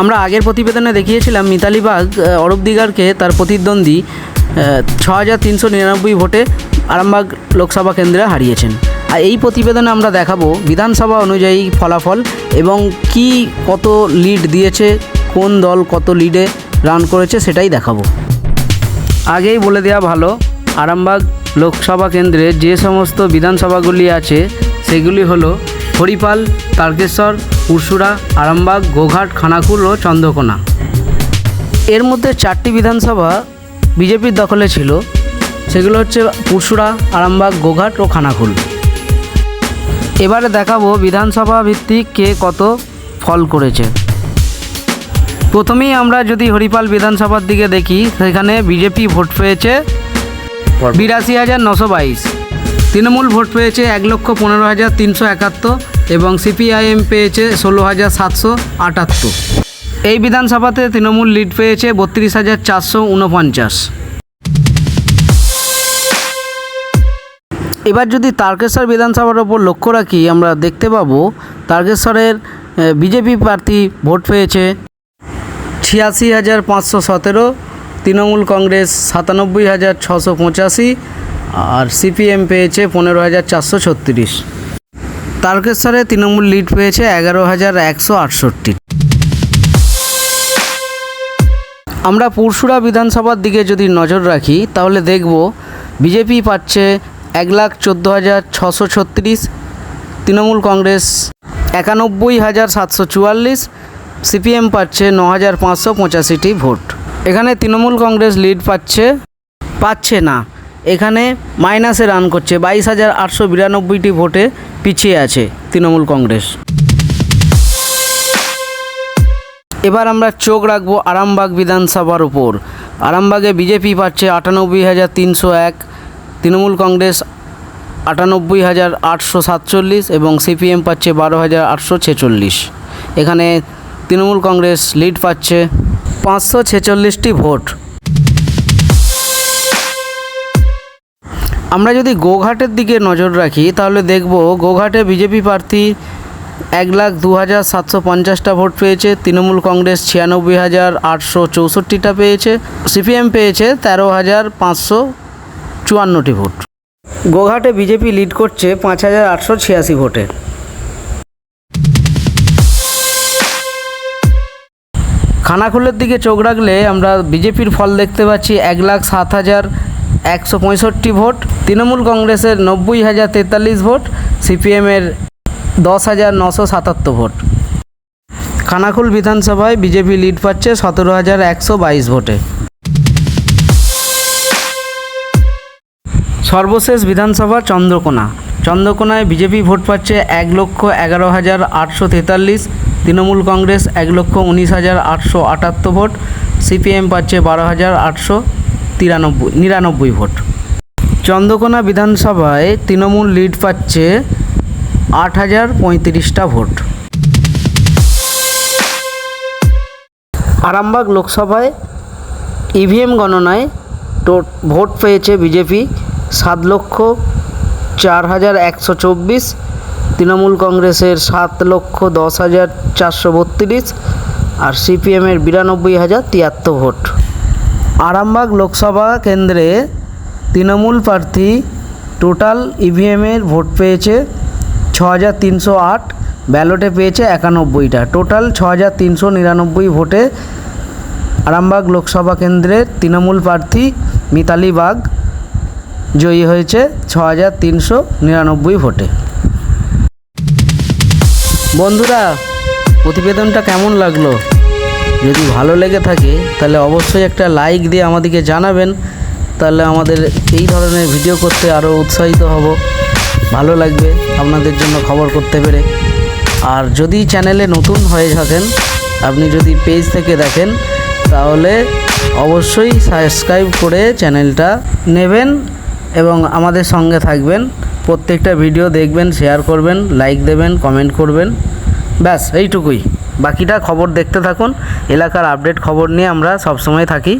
আমরা আগের প্রতিবেদনে দেখিয়েছিলাম মিতালি বাগ অরূপ দিগারকে তার প্রতিদ্বন্দ্বী ছ হাজার তিনশো নিরানব্বই ভোটে আরামবাগ লোকসভা কেন্দ্রে হারিয়েছেন। আর এই প্রতিবেদনে আমরা দেখাবো বিধানসভা অনুযায়ী ফলাফল এবং কি কত লিড দিয়েছে, কোন দল কত লিডে রান করেছে সেটাই দেখাবো। আগেই বলে দেওয়া ভালো, আরামবাগ লোকসভা কেন্দ্রে যে সমস্ত বিধানসভাগুলি আছে সেগুলি হলো হরিপাল, তারকেশ্বর উরসুরা আরামবাগ গোঘাট খানাকুল ও চন্দ্রকোনা। এর মধ্যে চারটি বিধানসভা বিজেপির দখলে ছিল। সেগুলো হচ্ছে পুরসুরা আরামবাগ গোঘাট ও খানাকুল। এবারে দেখাবো বিধানসভা ভিত্তিক কে কত ফল করেছে। প্রথমেই আমরা যদি হরিপাল বিধানসভার দিকে দেখি সেখানে বিজেপি ভোট পেয়েছে বিরাশি হাজার নশো বাইশ। তৃণমূল ভোট পেয়েছে এক লক্ষ পনেরো হাজার তিনশো একাত্তর এবং সিপিআইএম পেয়েছে ষোলো হাজার সাতশো আটাত্তর। এই বিধানসভাতে তৃণমূল লিড পেয়েছে বত্রিশ হাজার চারশো উনপঞ্চাশ। এবার যদি তারকেশ্বর বিধানসভার ওপর লক্ষ্য রাখি, আমরা দেখতে পাবো তারকেশ্বরের বিজেপি প্রার্থী ভোট পেয়েছে ছিয়াশি হাজার পাঁচশো সতেরো, তৃণমূল কংগ্রেস সাতানব্বই হাজার ছশো পঁচাশি আর সিপিএম পেয়েছে পনেরো হাজার চারশো ছত্রিশ। তারকেশ্বরে তৃণমূল লিড পেয়েছে এগারো হাজার একশো আটষট্টি। আমরা পুরসুরা বিধানসভার দিকে যদি নজর রাখি, তাহলে দেখব বিজেপি পাচ্ছে এক লাখ চোদ্দ হাজার ছশো ছত্রিশ, তৃণমূল কংগ্রেস একানব্বই হাজার সাতশো চুয়াল্লিশ, সিপিএম পাচ্ছে ন হাজার পাঁচশো পঁচাশিটি ভোট। এখানে তৃণমূল কংগ্রেস লিড পাচ্ছে পাচ্ছে না। এখানে মাইনাসে রান করছে, বাইশ হাজার আটশো বিরানব্বইটি ভোটে পিছিয়ে আছে তৃণমূল কংগ্রেস। এবার আমরা চোখ রাখব আরামবাগ বিধানসভার উপর। আরামবাগে বিজেপি পাচ্ছে আটানব্বই হাজার তিনশো এক, তৃণমূল কংগ্রেস আটানব্বই হাজার আটশো সাতচল্লিশ এবং সিপিএম পাচ্ছে বারো হাজার আটশো ছেচল্লিশ। এখানে তৃণমূল কংগ্রেস লিড পাচ্ছে পাঁচশো ছেচল্লিশটি ভোট। আমরা যদি গোঘাটের দিকে নজর রাখি, তাহলে দেখব গোঘাটে বিজেপি প্রার্থী এক লাখ দু হাজার সাতশো পঞ্চাশটা ভোট পেয়েছে, তৃণমূল কংগ্রেস ছিয়ানব্বই হাজার আটশো চৌষট্টিটা পেয়েছে, সিপিএম পেয়েছে তেরো হাজার পাঁচশো চুয়ান্নটি ভোট। গোঘাটে বিজেপি লিড করছে পাঁচ হাজার আটশো ছিয়াশি ভোটে। খানাকুলের দিকে চোখ রাখলে আমরা বিজেপির ফল দেখতে পাচ্ছি এক লাখ সাত হাজার একশো পঁয়ষট্টি ভোট, তৃণমূল কংগ্রেসের নব্বই হাজার তেতাল্লিশ ভোট, সিপিএমের দশ হাজার নশো সাতাত্তর ভোট। খানাকুল বিধানসভায় বিজেপি লিড পাচ্ছে সতেরো হাজার একশো বাইশ ভোটে। সর্বশেষ বিধানসভা চন্দ্রকোনা। চন্দ্রকোনায় বিজেপি ভোট পাচ্ছে এক লক্ষ এগারো হাজার আটশো তেতাল্লিশ, তৃণমূল কংগ্রেস এক লক্ষ উনিশ হাজার আটশো আটাত্তর ভোট, সিপিএম পাচ্ছে বারো হাজার আটশো। তিরানব্বই, নিরানব্বই ভোট। চন্দ্রকোনা বিধানসভায় তৃণমূল লিড পাচ্ছে আট হাজার পঁয়ত্রিশটা ভোট। আরামবাগ লোকসভায় ইভিএম গণনায় টো ভোট পেয়েছে বিজেপি সাত লক্ষ চার হাজার একশো চব্বিশ, তৃণমূল কংগ্রেসের সাত লক্ষ দশ হাজার চারশো বত্রিশ আর সিপিএমের বিরানব্বই হাজার তিয়াত্তর ভোট। আরামবাগ লোকসভা কেন্দ্রে তৃণমূল প্রার্থী টোটাল ইভিএমের ভোট পেয়েছে ছ হাজার তিনশো আট, ব্যালটে পেয়েছে একানব্বইটা। টোটাল ছ হাজার তিনশো নিরানব্বই ভোটে আরামবাগ লোকসভা কেন্দ্রের তৃণমূল প্রার্থী মিতালি বাগ জয়ী হয়েছে ছ হাজার তিনশো নিরানব্বই ভোটে। বন্ধুরা, প্রতিবেদনটা কেমন লাগল? যদি ভালো লেগে থাকে, তাহলে অবশ্যই একটা লাইক দিয়ে আমাদেরকে জানাবেন। তাহলে আমাদের এই ধরনের ভিডিও করতে আরও উৎসাহিত হব। ভালো লাগবে আপনাদের জন্য খবর করতে পেরে। আর যদি চ্যানেলে নতুন হয়ে থাকেন, আপনি যদি পেজ থেকে দেখেন, তাহলে অবশ্যই সাবস্ক্রাইব করে চ্যানেলটা নেবেন এবং আমাদের সঙ্গে থাকবেন। প্রত্যেকটা ভিডিও দেখবেন শেয়ার করবেন লাইক দেবেন কমেন্ট করবেন। ব্যাস, এইটুকুই। বাকিটা খবর দেখতে থাকুন। এলাকার আপডেট খবর নিয়ে আমরা সবসময় থাকি।